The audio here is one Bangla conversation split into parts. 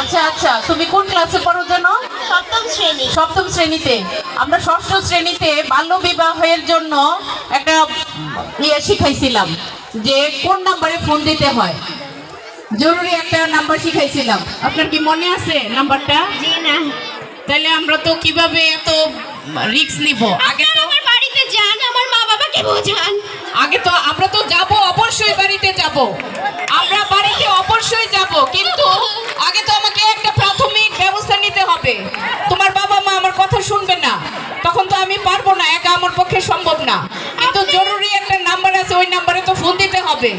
আচ্ছা আচ্ছা তুমি কোন ক্লাসে পড়ো যেন সপ্তম শ্রেণি। সপ্তম শ্রেণীতে। আমরা ষষ্ঠ শ্রেণীতে বাল্য বিবাহের জন্য একটা ইয়ে শিখাইছিলাম যে কোন নাম্বারে ফোন দিতে হয়। জরুরি একটা নাম্বার শিখাইছিলাম। আপনার কি মনে আছে নাম্বারটা জি না। তাহলে আমরা তো কীভাবে এত রিস্ক নিব? আগে তো আমার বাড়িতে যান আমার মা বাবাকে বোঝান। আগে তো আমরা তো যাব অবশ্যই বাড়িতে যাব। আমরা বাড়িতে অবশ্যই যাব কিন্তু আগে তো আমাকে একটা প্রাথমিক ব্যবস্থা নিতে হবে। তোমার বাবা মা আমার কথা শুনবে না। তখন তো আমি পারব না একা আমার পক্ষে সম্ভব না। কিন্তু জরুরি একটা নাম্বার আছে ওই নাম্বারে তো ফোন দিতে হবে।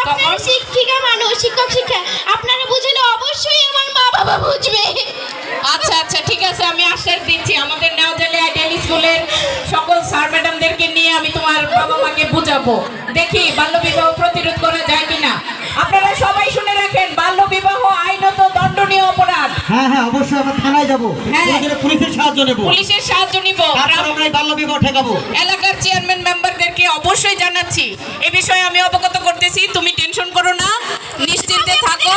আপনার শিক্ষিকা মানুষ শিক্ষক শিক্ষা। আপনারা বুঝলে অবশ্যই আমার মা বাবা বুঝবে। আচ্ছা আচ্ছা ঠিক আছে আমি আশ্বাস দিচ্ছি। আমাদের আইডিয়াল স্কুলের সকল স্যার ম্যাডামদেরকে নিয়ে আমি তোমার বাবা মাকে বুঝাবো। দেখি বাল্যবিবাহ প্রতিরোধ করা যায় কিনা। আপনারা সবাই শুনে রাখেন বাল্যবিবাহ আইনত দণ্ডনীয় অপরাধ। হ্যাঁ হ্যাঁ অবশ্যই আমরা থানায় যাব। হ্যাঁ। ওখানে পুলিশের সাহায্য নেব। পুলিশের সাহায্য নিব তারপর আমরা এই বাল্য বিবাহ ঠেকাবো। এলাকার চেয়ারম্যান মেম্বারদেরকে অবশ্যই জানাচ্ছি। এ বিষয়ে আমি অবগত করতেছি তুমি টেনশন করো না নিশ্চিন্তে থাকো।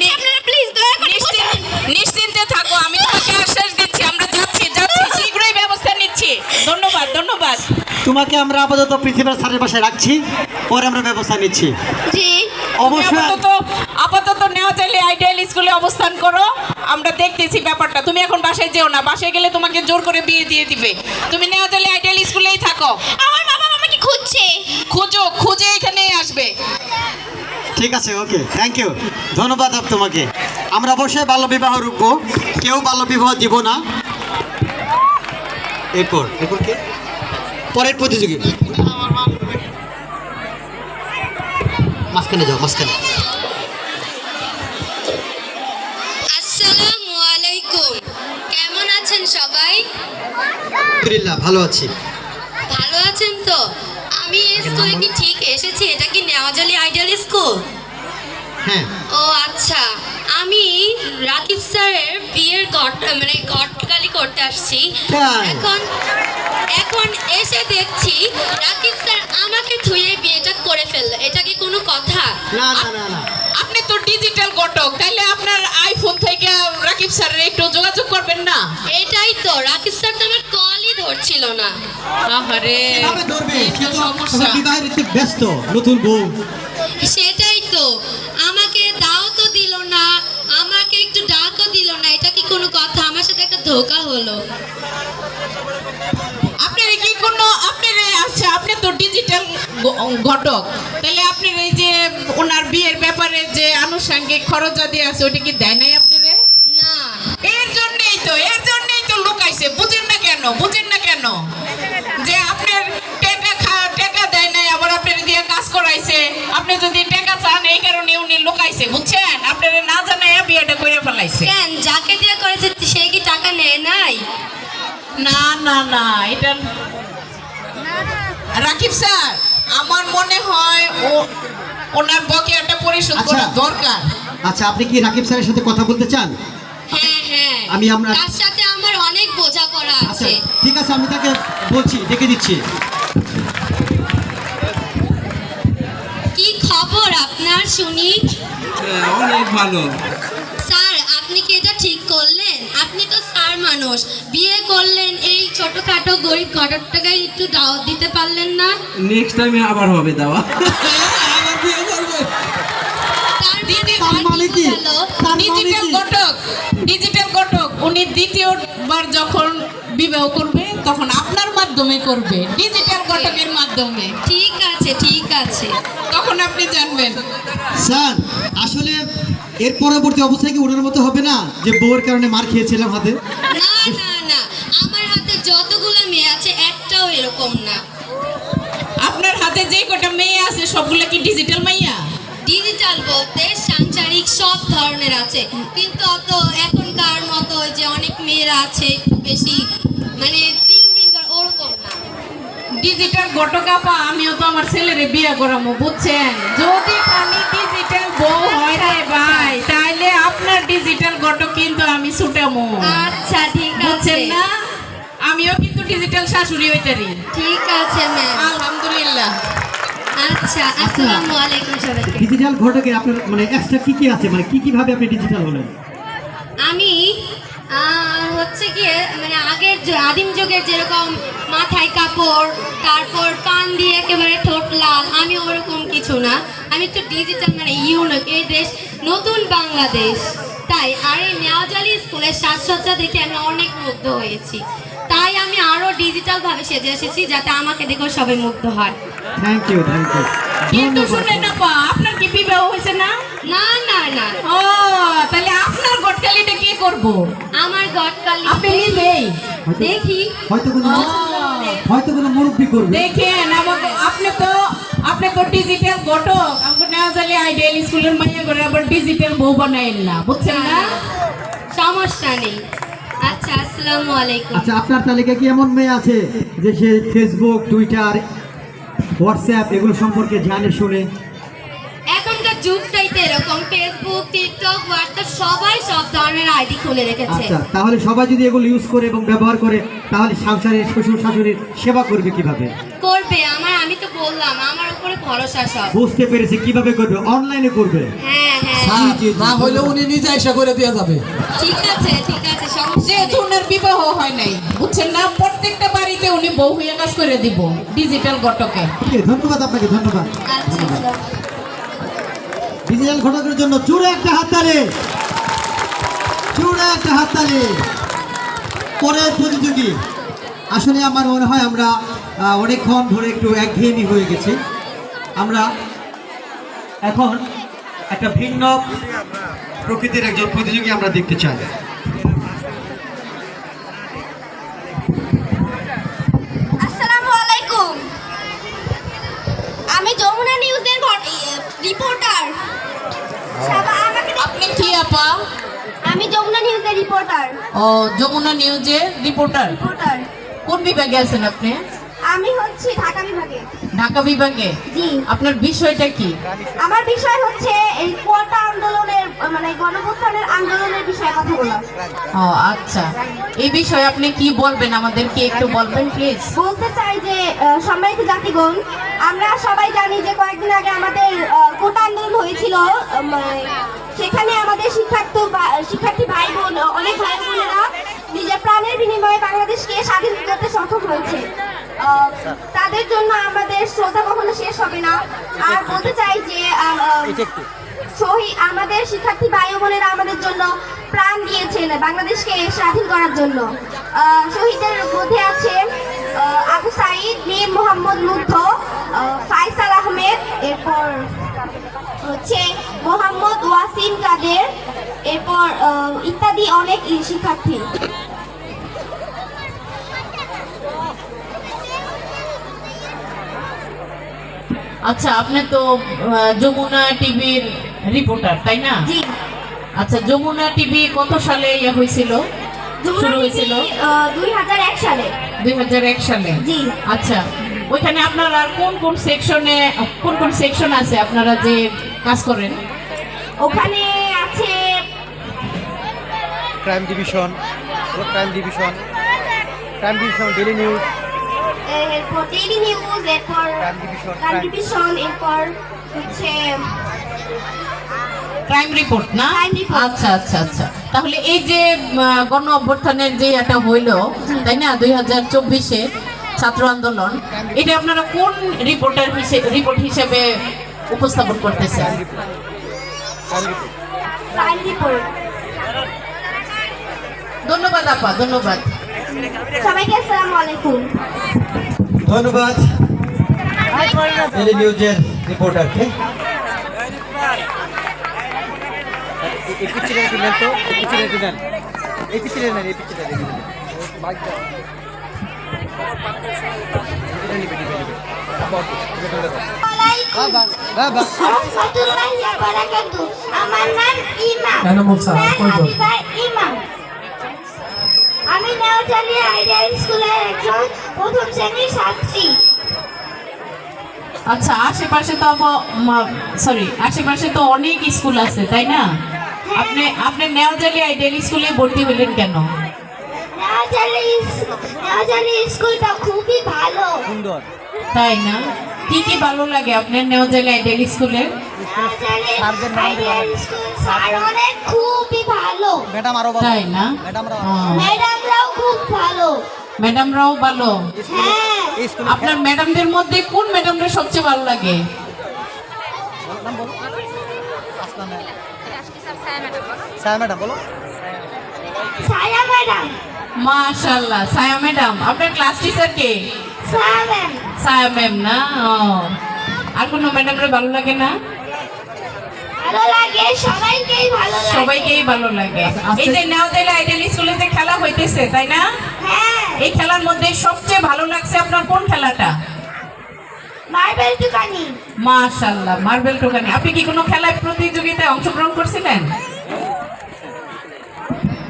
নি- আপনারা প্লিজ দয়া করে নিশ্চিন্ত নিশ্চিন্তে থাকো আমি তোমাকে আশ্বাস দিচ্ছি আমরা যাচ্ছি যাচ্ছি শীঘ্রই ব্যবস্থা নিচ্ছি। ধন্যবাদ ধন্যবাদ। তোমাকে আমরা আপাতত প্রিন্সিপাল স্যারের বাসায় রাখছি পরে আমরা ব্যবস্থা নিচ্ছি। জি। অবশ্যই আপাতত আপাতত নেওয়া চাইলে আইডিয়াল স্কুলে অবস্থান করো। আমরা দেখতেছি ব্যাপারটা। তুমি এখন বাসায় যেও না। বাসায় গেলে তোমাকে জোর করে বিয়ে দিয়ে দিবে। তুমি নেওয়া চাইলে আইডিয়াল স্কুলেই থাকো। আমার মা বাবা আমাকে খুঁজছে। খুঁজো খুঁজে এখানেই আসবে। ঠিক আছে ওকে। থ্যাংক ইউ ধন্যবাদ আপ তোমাকে। আমরা অবশ্যই বাল্য বিবাহ রুখবো। কেউ বাল্য বিবাহ দিব না। এরপর এরপর কে? পরের প্রতিযোগী। মাঝখানে যাও মাঝখানে। আসসালামু আলাইকুম। কেমন আছেন সবাই? আলহামদুলিল্লাহ ভালো আছি। ভালো আছেন তো? আমি স্কুলে কি ঠিক এসেছি? এটা কি নেওয়াজালি আইডিয়াল স্কুল? হ্যাঁ। ও আচ্ছা। আমি রাকিব স্যারের বিয়ের গট মানে গটকালি করতে আসছি। এখন এখন এসে দেখছি রাকিব স্যার আমাকে ধুয়ে বিয়েটা করে ফেলল। এটা কি কোনো কথা? না না না না। আপনি তো ডিজিটাল ঘটক তাইলে আপনার আইফোন থেকে রাকিব স্যারের একটু যোগাযোগ করবেন না? এটাই তো রাকিব স্যার তো আমার কলই ধরছিল না। আহারে। কীভাবে ধরবে? সমস্যা। বিবাহের ব্যস্ত নতুন বউ। সেটাই তো আমাকে দাও তো দিল না আমাকে একটু ডাকও দিল না এটা কি কোনো কথা আমার সাথে একটা ধোকা হলো। আপনার কি কোনো আপনার আচ্ছা আপনি তো ডিজিটাল ঘটক। তাহলে আপনার এই যে ওনার বিয়ের ব্যাপারে যে আনুষঙ্গিক খরচাদি আছে ওটা কি দেয় নাই আপনারে? না। এর জন্যই তো এর জন্যই তো লুকাইছে বুঝেন না কেন বুঝেন না কেন? যে আপনার টাকা খা টাকা দেয় নাই আবার আপনার দিয়ে কাজ করাইছে। আপনি যদি টাকা চান এই কারণে উনি লুকাইছে বুঝছেন? আপনারা না জানাই বিয়েটা করে ফেলাইছে। কেন যাকে দিয়ে করেছে সে কি টাকা নেয় নাই? না না না এটা রাকিব স্যার আমার মনে হয় ও ওনার বকেয়াটা পরিশোধ করা আচ্ছা। দরকার। আচ্ছা আপনি কি রাকিব স্যারের সাথে কথা বলতে চান? হ্যাঁ হ্যাঁ। আমি আমরা- তার সাথে আমার অনেক বোঝাপড়া আচ্ছা আছে। ঠিক আছে আমি তাকে বলছি ডেকে দিচ্ছি। কি খবর আপনার শুনি হ্যাঁ, অনেক ভালো। আপনি কি এটা ঠিক করলেন। আপনি তো স্যার মানুষ। বিয়ে করলেন এই ছোটখাটো গরিব টাকায় একটু দাওয়াত দিতে পারলেন না? নেক্সট টাইমে আবার হবে দাওয়া আবার বিয়ে করবে তার তার মানে কি? তার ডিজিটাল ঘটক ডিজিটাল ঘটক উনি দ্বিতীয়বার যখন বিবাহ করবে তখন আপনার মাধ্যমে করবে ডিজিটাল ঘটকের মাধ্যমে। ঠিক আছে ঠিক আছে। তখন আপনি জানবেন। স্যার আসলে এর পরবর্তী অবস্থায় কি ওনার মতো হবে না যে বউয়ের কারণে মার খেয়েছিলাম হাতে? না না না। আমার হাতে যতগুলো মেয়ে আছে একটাও এরকম না। আপনার হাতে যে কটা মেয়ে আছে সবগুলো কি ডিজিটাল মাইয়া? ডিজিটাল বলতে সাংসারিক সব ধরনের আছে। কিন্তু অত এখনকার মতো যে অনেক মেয়েরা আছে বেশি মানে ডিজিটাল ঘটকাপা আমিও তো আমার ছেলেরে বিয়ে করামো বুঝছেন? যদি খালি ডিজিটাল বউ হয় রে ভাই তাইলে আপনার ডিজিটাল ঘটক কিন্তু আমি ছুটামো। আচ্ছা ঠিক আছে। বুঝছেন না? আমিও কিন্তু ডিজিটাল শাশুড়ি হইতারি ঠিক আছে ম্যাম আলহামদুলিল্লাহ। আচ্ছা আসসালামু আলাইকুম সবাইকে। ডিজিটাল ঘটকে আপনার মানে এক্সট্রা কি কি আছে? মানে কি কীভাবে আপনি ডিজিটাল হলেন? আমি হচ্ছে গিয়ে মানে আগের আদিম যুগের যেরকম মাথায় কাপড় তারপর কান দিয়ে একেবারে ঠোঁট লাল আমি ওরকম কিছু না। আমি একটু ডিজিটাল মানে ইউনিক এই দেশ নতুন বাংলাদেশ। তাই আর এই নেওয়াজালি স্কুলের সাজসজ্জা দেখে আমি অনেক মুগ্ধ হয়েছি। তাই আমি আরও ডিজিটালভাবে সেজে এসেছি যাতে আমাকে দেখেও সবাই মুগ্ধ হয়। থ্যাংক ইউ থ্যাংক ইউ কিন্তু শুনেন আপা আপনার কি বিবাহ হয়েছে না? না না না। ও তাহলে আপনার গটকালিটা কে করব? আমার গটকালি আপনি নিজেই। দেখি। হয়তো কোনো হয়তো কোনো মুরব্বী করবে। দেখেন আমাকে আপনি তো আপনি তো ডিজিটাল ঘটক আমাকে নেওয়া জালে আইডিয়াল স্কুলের মাইয়া করে আবার ডিজিটাল বউ বানাইল না বুঝছেন না? সমস্যা নেই। আচ্ছা আসসালামু আলাইকুম। আচ্ছা আপনার তালিকায় কি এমন মেয়ে আছে যে সে ফেসবুক টুইটার হোয়াটসঅ্যাপ এগুলো সম্পর্কে জানে শুনে? এখনকার যুগটাই তো এরকম ফেসবুক টিকটক হোয়াটসঅ্যাপ সবাই সব ধরনের আইডি খুলে রেখেছে। আচ্ছা তাহলে সবাই যদি এগুলো ইউজ করে এবং ব্যবহার করে তাহলে সংসারের শ্বশুর শাশুড়ির সেবা করবে কীভাবে? করবে আমার আমি তো বললাম আমার উপরে ভরসা সব। বুঝতে পেরেছে কীভাবে করবে? অনলাইনে করবে? হ্যাঁ হ্যাঁ। না হলে উনি নিজে এসে করে দিয়ে যাবে। ঠিক আছে ঠিক আছে নেই। ওনার বিবাহ হয় নাই বুঝছেন না? প্রত্যেকটা বাড়িতে উনি বউ হয়ে কাজ করে দিব ডিজিটাল ঘটকে। ঠিক আছে, ধন্যবাদ আপনাকে ধন্যবাদ। আচ্ছা। ডিজিটাল ঘটকের জন্য জুড়ে একটা হাত তালে জুড়ে একটা হাত হাততালি। পরের প্রতিযোগী। আসলে আমার মনে হয় আমরা অনেকক্ষণ ধরে একটু একঘেয়েমি হয়ে গেছি। আমরা এখন একটা ভিন্ন প্রকৃতির একজন প্রতিযোগী আমরা দেখতে চাই আসসালামু আলাইকুম আমি যমুনা নিউজের রিপোর্টার আমাকে আপনি কি আপা? আমি যমুনা নিউজের রিপোর্টার ও যমুনা নিউজের রিপোর্টার রিপোর্টার কোন বিভাগে আছেন আপনি? আমি হচ্ছি ঢাকা বিভাগে। ঢাকা বিভাগে? জি। আপনার বিষয়টা কি? আমার বিষয় হচ্ছে এই কোয়াটা আন্দোলনের মানে গণপ্রস্থানের আন্দোলনের বিষয়ে কথা বলা। ও আচ্ছা। এই বিষয়ে আপনি কি বলবেন? আমাদেরকে একটু বলবেন প্লিজ। বলতে চাই যে সম্মানিত জাতিগণ আমরা সবাই জানি যে কয়েকদিন আগে আমাদের কোটা আন্দোলন হয়েছিল মানে সেখানে আমাদের শিক্ষার্থী শিক্ষার্থী ভাই বোন অনেক ভাই বোনেরা নিজের প্রাণের বিনিময়ে বাংলাদেশকে স্বাধীন করতে সক্ষম হয়েছে তাদের জন্য আমাদের শ্রদ্ধা কখনো শেষ হবে না। আর বলতে চাই যে শহীদ আমাদের শিক্ষার্থী ভাই বোনেরা আমাদের জন্য প্রাণ দিয়েছেন বাংলাদেশকে স্বাধীন করার জন্য। শহীদের মধ্যে আছে আবু সাইদ মীর মোহাম্মদ মুগ্ধ আহ, ফাইসাল আহমেদ এরপর হচ্ছে মোহাম্মদ ওয়াসিম কাদের এরপর ইত্যাদি অনেক শিক্ষার্থী। আচ্ছা আপনি তো যমুনা টিভির রিপোর্টার তাই না? জি। আচ্ছা যমুনা টিভি কত সালে ইয়ে হয়েছিল? শুরু হয়েছিল? দুই হাজার এক সালে। দুই হাজার এক সালে? জি। আচ্ছা ওইখানে আপনারা কোন কোন সেকশনে কোন কোন সেকশন আছে আপনারা যে কাজ করেন? ওখানে আছে crime division crime division crime division daily news এরপর ডেইলি নিউজ এরপর ডিভিশন এরপর হচ্ছে ক্রাইম রিপোর্ট না? আচ্ছা আচ্ছা আচ্ছা। তাহলে এই যে গণ অভ্যর্থনের যে এটা হইল তাই না? দুই হাজার চব্বিশে ছাত্র আন্দোলন এটা আপনারা কোন রিপোর্টার হিসেবে রিপোর্ট হিসেবে উপস্থাপন করতেছেন? ধন্যবাদ আপা ধন্যবাদ। সবাইকে আসসালামু আলাইকুম। ধন্যবাদ। নিউজের রিপোর্টারকে আমার নাম ইমাম কেন বলছো? ম্যাম কই বল? হাবিবা ইমাম আমি নেওচালি আইডিয়াল স্কুলের একজন প্রথম শ্রেণির ছাত্রী। আচ্ছা আশেপাশে তো সরি আশেপাশে তো অনেক স্কুল আছে তাই না? আপনি আপনি নেওয়াজালি আইডিয়াল স্কুলে ভর্তি হলেন কেন? নেওচালি স্কুলটা খুবই ভালো। সুন্দর তাই না? কি কি ভালো লাগে আপনার নেওয়াজেলা আইডেল স্কুলের স্যারদের ভালো লাগে। স্যার অনেক খুবই ভালো। ম্যাডাম আরও ভালো। তাই না? ম্যাডামরাও ম্যাডামরাও খুব ভালো। ম্যাডামরাও ভালো। হ্যাঁ। স্কুলে আপনার ম্যাডামদের মধ্যে কোন ম্যাডামটা সবচেয়ে ভালো লাগে? নাম বলো। সায়া ম্যাডাম বলো। ছায়া ম্যাডাম মাশাআল্লাহ সায়া ম্যাডাম। আপনার ক্লাস টিচার কে? সায়া ম্যাম না ও আর কোনো ম্যাডামরা ভালো লাগে না? সবাইকেই ভালো লাগে। সবাইকেই ভালো লাগে। এই যে নেওয়াজেলা আইডেল স্কুলে যে খেলা হইতেছে তাই না? হ্যাঁ। এই খেলার মধ্যে সবচেয়ে ভালো লাগছে আপনার কোন খেলাটা? মার্বেল মাশাআল্লাহ মার্বেল টোকানি। আপনি কি কোনো খেলায় প্রতিযোগিতায় অংশগ্রহণ করছিলেন?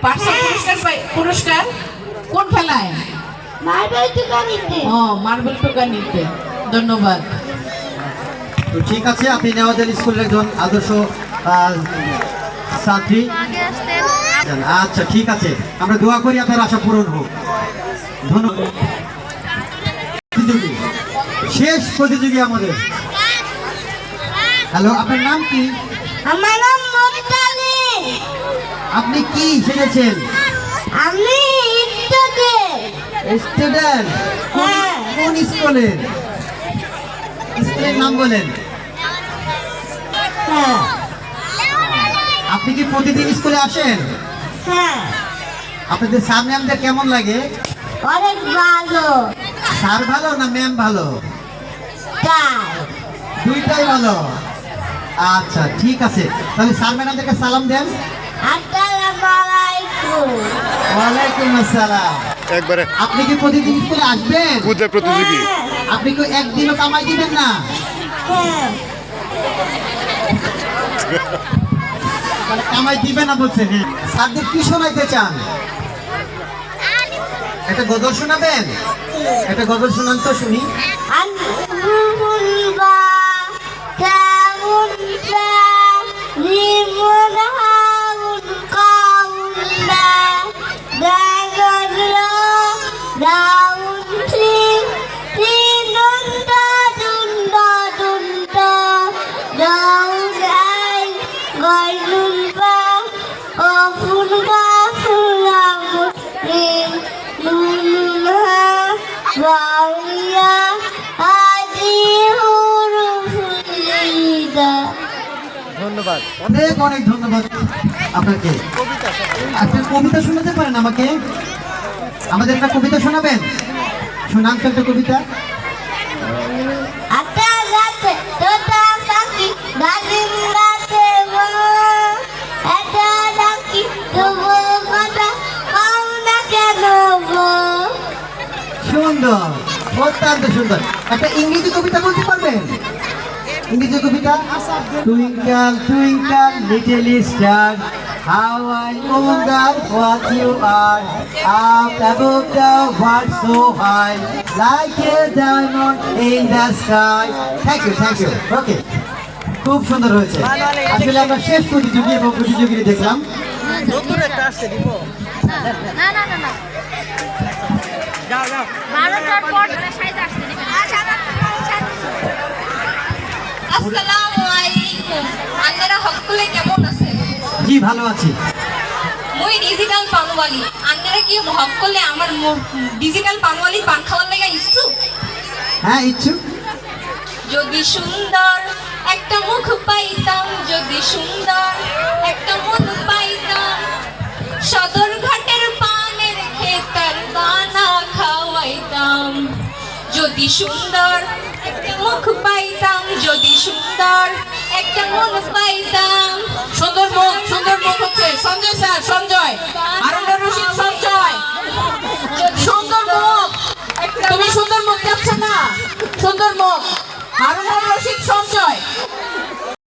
পাঁচশো পুরস্কার পুরস্কার? কোন খেলায়? ও মার্বেল টোকানিতে ধন্যবাদ। তো ঠিক আছে আপনি নেওয়াদের স্কুলের একজন আদর্শ ছাত্রী। আচ্ছা ঠিক আছে। আমরা দোয়া করি আপনার আশা পূরণ হোক। ধন্যবাদ। শেষ প্রতিযোগী আমাদের। হ্যালো আপনার নাম কি? আমার নাম মমিতালি। আপনি কি শিখেছেন আমি ইত্যাদি স্টুডেন্ট হ্যাঁ। কোন স্কুলের স্কুলের নাম বলেন। হ্যাঁ। আপনি কি প্রতিদিন স্কুলে আসেন? হ্যাঁ। আপনাদের স্যার ম্যামদের কেমন লাগে? অনেক ভালো। স্যার ভালো না ম্যাম ভালো? দুইটাই ভালো। আচ্ছা ঠিক আছে। তাহলে স্যার ম্যাডামদেরকে সালাম দেন। আসসালামু আলাইকুম। ওয়ালাইকুম আসসালাম। একবারে। আপনি কি প্রতিদিন স্কুলে আসবেন? পূজা প্রতিযোগী। হ্যাঁ আপনি কি একদিনও কামাই দিবেন না? হ্যাঁ কামাই দিবে না বলছে হ্যাঁ। স্যারদের কি শোনাইতে চান? একটা গজল শোনাবেন? একটা গজল শোনান তো শুনি। বাউলিয়া আদি ধন্যবাদ। অনেক অনেক ধন্যবাদ আপনাকে। আপনি কবিতা শোনাতে পারেন আমাকে। আমাদের একটা কবিতা শোনাবেন? শোনান তো একটা কবিতা। সুন্দর। অত্যন্ত সুন্দর। একটা ইংরেজি কবিতা বলতে পারবেন? ইংরেজি কবিতা? Twinkle twinkle little star how I wonder what you are up above the world so high like a diamond in the sky thank you thank you okay খুব সুন্দর হয়েছে। আসলে আমরা শেষ প্রতিযোগী এবং প্রতিযোগিতা দেখলাম। নতুন একটা আসছে দিব না না না না। বারোটার পর আসসালামু আলাইকুম। আপনারা সকলে কেমন আছেন? জি ভালো আছি। মই ডিজিটাল পানওয়ালি। আপনারা কি সকলে আমার ডিজিটাল পানওয়ালি পান খাওয়ার লাগা ইচ্ছুক? হ্যাঁ ইচ্ছুক। যদি সুন্দর একটা মুখ পাইতাম যদি সুন্দর একটা সুন্দর। একটা মুখ পাইতাম যদি সুন্দর। একটা মন পাইতাম। সুন্দর মুখ সুন্দর মুখ হচ্ছে সঞ্জয় স্যার সঞ্জয়। হারুন রশিদ সঞ্জয়। সুন্দর মুখ। তুমি সুন্দর মুখ যাচ্ছে না? সুন্দর মুখ। হারুন